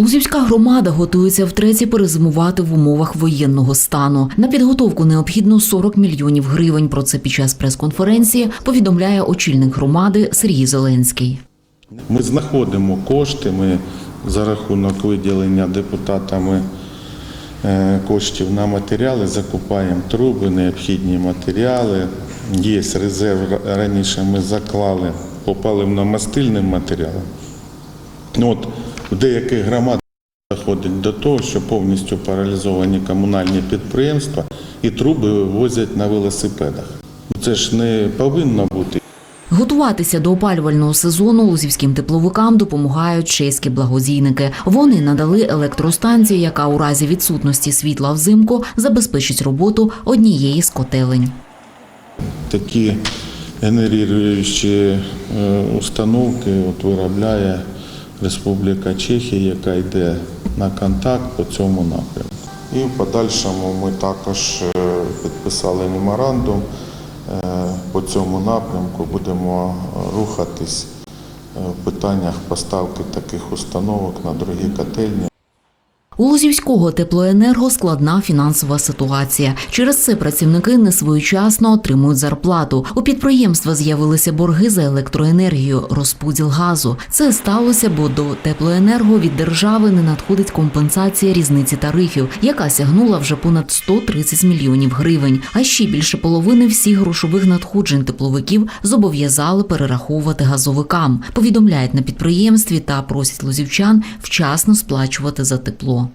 Лузівська громада готується втретє перезимувати в умовах воєнного стану. На підготовку необхідно 40 мільйонів гривень. Про це під час прес-конференції повідомляє очільник громади Сергій Зеленський. Ми знаходимо кошти. Ми за рахунок виділення депутатами е, коштів на матеріали закупаємо труби, необхідні матеріали. Є резерв. Раніше ми заклали по паливно-мастильним матеріалам. Ну, от в деяких громадах доходить до того, що повністю паралізовані комунальні підприємства і труби вивозять на велосипедах. Це ж не повинно бути. Готуватися до опалювального сезону лузівським тепловикам допомагають чеські благодійники. Вони надали електростанцію, яка у разі відсутності світла взимку забезпечить роботу однієї з котелень. такі генеруючі е, установки от виробляє Республіка Чехія, яка йде на контакт по цьому напрямку. І в подальшому ми також е, підписали меморандум е, по цьому напрямку. Будемо е, рухатись в питаннях поставки таких установок на другі котельні. У Лузівського теплоенерго складна фінансова ситуація. Через це працівники несвоєчасно отримують зарплату. У підприємства з'явилися борги за електроенергію, розподіл газу. Це сталося, бо до теплоенерго від держави не надходить компенсація різниці тарифів, яка сягнула вже понад 130 мільйонів гривень. А ще більше половини всіх грошових надходжень тепловиків зобов'язали перераховувати газовикам. Повідомляють на підприємстві та просять лузівчан вчасно сплачувати за тепло.